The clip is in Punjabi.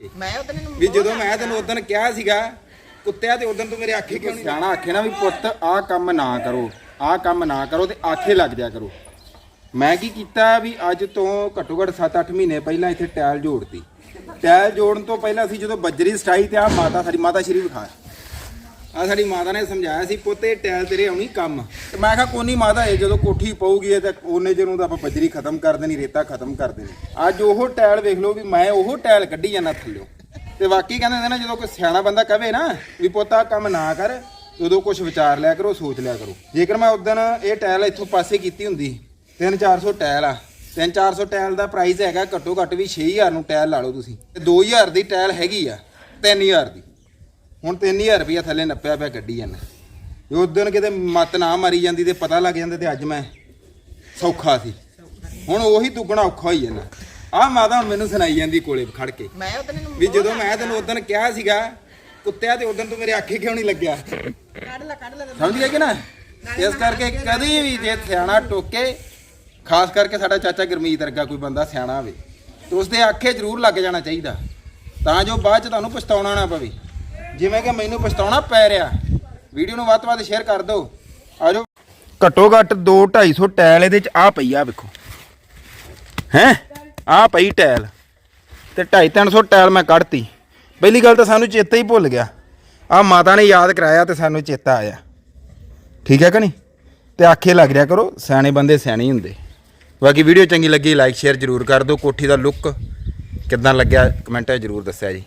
ਮੈਂ ਉਹਦੇ ਨੂੰ ਵੀ ਜਦੋਂ ਮੈਂ ਤੈਨੂੰ ਉਦੋਂ ਕਿਹਾ ਸੀਗਾ ਕੁੱਤਿਆ ਤੇ ਉਦੋਂ ਤੂੰ ਮੇਰੇ ਆਖੇ ਕਿਉਂ ਨਹੀਂ ਸਿਆਣਾ ਆਖੇ ਨਾ ਵੀ ਪੁੱਤ ਆਹ ਕੰਮ ਨਾ ਕਰੋ ਆਹ ਕੰਮ ਨਾ ਕਰੋ ਤੇ ਆਖੇ ਲੱਗ ਜਾ ਕਰੋ। ਮੈਂ ਕੀ ਕੀਤਾ ਵੀ ਅੱਜ ਤੋਂ ਘੱਟੋ ਘੱਟ 7-8 ਮਹੀਨੇ ਪਹਿਲਾਂ ਇੱਥੇ ਟਾਇਲ ਜੋੜਤੀ। ਟਾਇਲ ਜੋੜਨ ਤੋਂ ਪਹਿਲਾਂ ਅਸੀਂ ਜਦੋਂ ਬੱਜਰੀ ਸਟਾਈ ਤੇ ਆ ਮਾਤਾ ਸਾਡੀ ਮਾਤਾ ਸ਼੍ਰੀ ਵਿਖਾ ਆ ਸਾਡੀ ਮਾਤਾ ਨੇ ਸਮਝਾਇਆ ਸੀ, ਪੁੱਤੇ ਟਾਇਲ ਤੇਰੇ ਆਉਣੀ ਕੰਮ। ਤੇ ਮੈਂ ਕਿਹਾ, ਕੋਨੀ ਮਾਤਾ, ਇਹ ਜਦੋਂ ਕੋਠੀ ਪਊਗੀ, ਇਹ ਤਾਂ ਉਹਨੇ ਜਿਹਨੂੰ ਤਾਂ ਆਪਾਂ ਬੱਜਰੀ ਖਤਮ ਕਰ ਦੇਣੀ, ਰੇਤਾ ਖਤਮ ਕਰ ਦੇਣੀ। ਅੱਜ ਉਹ ਟਾਇਲ ਵੇਖ ਲਓ ਵੀ ਮੈਂ ਉਹ ਟਾਇਲ ਕੱਢੀ ਜਾਂਦਾ ਥੱਲਿਓ। ਤੇ ਵਾਕਈ ਕਹਿੰਦੇ ਹੁੰਦੇ ਨਾ, ਜਦੋਂ ਕੋਈ ਸਿਆਣਾ ਬੰਦਾ ਕਵੇ ਨਾ ਵੀ ਪੁੱਤ, ਆਹ ਕੰਮ ਨਾ ਕਰ, ਉਦੋਂ ਕੁਝ ਵਿਚਾਰ ਲਿਆ ਕਰੋ, ਸੋਚ ਲਿਆ ਕਰੋ। ਜੇਕਰ ਮੈਂ ਉਦੋਂ ਇਹ ਟਾਇਲ ਇੱਥੋਂ ਪਾਸੇ ਕੀਤੀ ਹੁੰਦੀ 3-400 ਟਾਇਲ ਆ 3-400 ਟਾਇਲ ਦਾ ਪ੍ਰਾਈਸ ਹੈਗਾ ਘੱਟੋ ਘੱਟ ਵੀ 6000 ਨੂੰ ਟਾਇਲ ਲਾ ਲਓ ਤੁਸੀਂ। ਤੇ 2000 ਦੀ ਟਾਇਲ ਹੈਗੀ ਆ 3000 ਦੀ। ਹੁਣ 3000 ਰੁਪਇਆ ਥੱਲੇ ਨੱਪਿਆ ਪਿਆ ਗੱਡੀ ਜਾਂਦਾ ਜੇ ਉਦੋਂ ਕਿਤੇ ਮੱਤ ਨਾ ਮਾਰੀ ਜਾਂਦੀ ਤੇ ਪਤਾ ਲੱਗ ਜਾਂਦਾ ਤੇ ਅੱਜ ਮੈਂ ਸੌਖਾ ਸੀ। ਹੁਣ ਉਹੀ ਦੁੱਗਣਾ ਔਖਾ ਹੋਈ ਜਾਂਦਾ। ਆਹ ਮਾਤਾ ਹੁਣ ਮੈਨੂੰ ਸੁਣਾਈ ਜਾਂਦੀ ਕੋਲੇ ਖੜ ਕੇ। ਮੈਂ ਉਹਦੇ ਨੂੰ ਵੀ ਜਦੋਂ ਮੈਂ ਤੈਨੂੰ ਉਦੋਂ ਕਿਹਾ ਸੀਗਾ ਕੁੱਤਿਆ ਤੇ ਉਦੋਂ ਤੂੰ ਮੇਰੇ ਆਖੇ ਕਿਉਂ ਨਹੀਂ ਲੱਗਿਆ? ਕੱਢ ਲੈ ਕੱਢ ਲੈ ਸਮਝ ਗਏ ਕਿ ਨਾ? ਇਸ ਕਰਕੇ ਕਦੀ ਵੀ ਜੇ ਸਿਆਣਾ ਟੋਕੇ ਖਾਸ ਕਰਕੇ ਸਾਡਾ ਚਾਚਾ ਗੁਰਮੀਤ ਵਰਗਾ ਕੋਈ ਬੰਦਾ ਸਿਆਣਾ ਹੋਵੇ ਤੇ ਉਸਦੇ ਆਖੇ ਜ਼ਰੂਰ ਲੱਗ ਜਾਣਾ ਚਾਹੀਦਾ। ਤਾਂ ਜੋ ਬਾਅਦ ਚ ਤੁਹਾਨੂੰ ਪਛਤਾਉਣਾ ਨਾ ਪਵੇ। ਜਿਵੇਂ ਕਿ ਮੈਨੂੰ ਪਛਤਾਉਣਾ ਪੈ ਰਿਹਾ। ਵੀਡੀਓ ਨੂੰ ਵੱਧ ਤੋਂ ਵੱਧ ਸ਼ੇਅਰ ਕਰ ਦਿਓ। ਆਜੋ। ਘੱਟੋ ਘੱਟ 2 250 ਟਾਇਲ ਇਹਦੇ ਚ ਆ ਪਈ ਆ, ਵੇਖੋ। ਹੈ? ਆ ਪਈ ਟਾਇਲ ਤੇ 2.5 300 ਟਾਇਲ ਮੈਂ ਕੱਢਤੀ। ਪਹਿਲੀ ਗੱਲ ਤਾਂ ਸਾਨੂੰ ਚੇਤਾ ਹੀ ਭੁੱਲ ਗਿਆ। ਆ ਮਾਤਾ ਨੇ ਯਾਦ ਕਰਾਇਆ ਤੇ ਸਾਨੂੰ ਚੇਤਾ ਆਇਆ। ਠੀਕ ਹੈ ਕਿ ਨਹੀਂ? ਤੇ ਆਖੇ ਲੱਗ ਰਿਹਾ ਕਰੋ, ਸਿਆਣੇ ਬੰਦੇ ਸਿਆਣੇ ਹੀ ਹੁੰਦੇ। ਬਾਕੀ ਵੀਡੀਓ ਚੰਗੀ ਲੱਗੀ ਲਾਈਕ ਸ਼ੇਅਰ ਜਰੂਰ ਕਰ ਦਿਓ। ਕੋਠੀ ਦਾ ਲੁੱਕ ਕਿੱਦਾਂ ਲੱਗਿਆ ਕਮੈਂਟਾਂ 'ਚ ਜਰੂਰ ਦੱਸਿਆ ਜੀ।